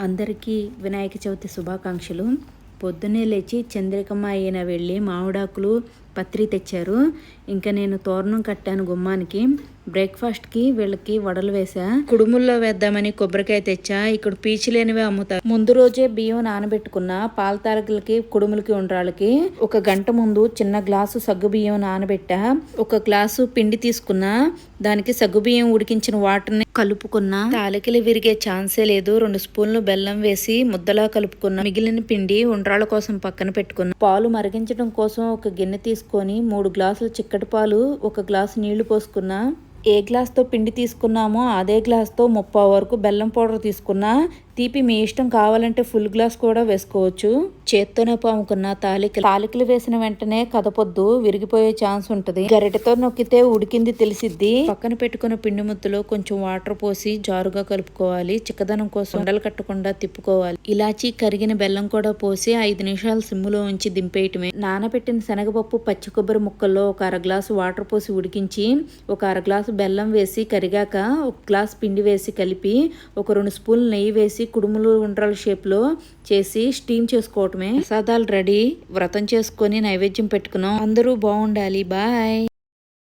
అందరికీ వినాయక చవితి శుభాకాంక్షలు. పొద్దున్నే లేచి చంద్రికమ్మ అయిన వెళ్ళి మామిడాకులు పత్రి తెచ్చారు. ఇంకా నేను తోరణం కట్టాను గుమ్మానికి. బ్రేక్ఫాస్ట్కి వీళ్ళకి వడలు వేసా కుడుముల్లో వేద్దామని కొబ్బరికాయ తెచ్చా. ఇక్కడ పీచు లేనివే అమ్ముతారు. ముందు రోజే బియ్యం నానబెట్టుకున్న పాల తారకులకి కుడుములకి ఉండ్రాళ్ళకి ఒక గంట ముందు చిన్న గ్లాసు సగ్గు బియ్యం నానబెట్టా. ఒక గ్లాసు పిండి తీసుకున్నా దానికి సగ్గు బియ్యం ఉడికించిన వాటర్ని కలుపుకున్నా. తాలికలు విరిగే ఛాన్సే లేదు. రెండు స్పూన్లు బెల్లం వేసి ముద్దలా కలుపుకున్నా. మిగిలిన పిండి ఉండ్రాళ్ళ కోసం పక్కన పెట్టుకున్నా. పాలు మరిగించడం కోసం ఒక గిన్నె తీసుకొని మూడు గ్లాసులు చిక్కటి పాలు ఒక గ్లాసు నీళ్ళు పోసుకున్న ఏ గ్లాస్తో పిండి తీసుకున్నామో అదే గ్లాస్తో ముప్పై వరకు బెల్లం పౌడర్ తీసుకున్నా తీపి మీ ఇష్టం కావాలంటే ఫుల్ గ్లాస్ కూడా వేసుకోవచ్చు. చేత్తోనే పాముకున్న తాలికలు. తాలికలు వేసిన వెంటనే కదపొద్దు విరిగిపోయే ఛాన్స్ ఉంటుంది. గరిటెతో నొక్కితే ఉడికింది తెలిసిద్ది. పక్కన పెట్టుకున్న పిండి ముద్దలో కొంచెం వాటర్ పోసి జారుగా కలుపుకోవాలి. చిక్కదనం కోసం ఉండలు కట్టకుండా తిప్పుకోవాలి. ఇలాచి కరిగిన బెల్లం కూడా పోసి ఐదు నిమిషాలు సిమ్ములో ఉంచి దింపేయటమే. నానబెట్టిన శనగపప్పు పచ్చి కొబ్బరి ముక్కల్లో ఒక అర గ్లాసు వాటర్ పోసి ఉడికించి ఒక అర గ్లాసు బెల్లం వేసి కరిగాక ఒక గ్లాస్ పిండి వేసి కలిపి ఒక రెండు స్పూన్లు నెయ్యి వేసి కుడుములు ఉండ్రాల షేప్లో చేసి స్టీమ్ చేసుకోవటమే. ప్రసాదాలు రెడీ. వ్రతం చేసుకొని నైవేద్యం పెట్టుకున్నాం. అందరూ బాగుండాలి. బాయ్.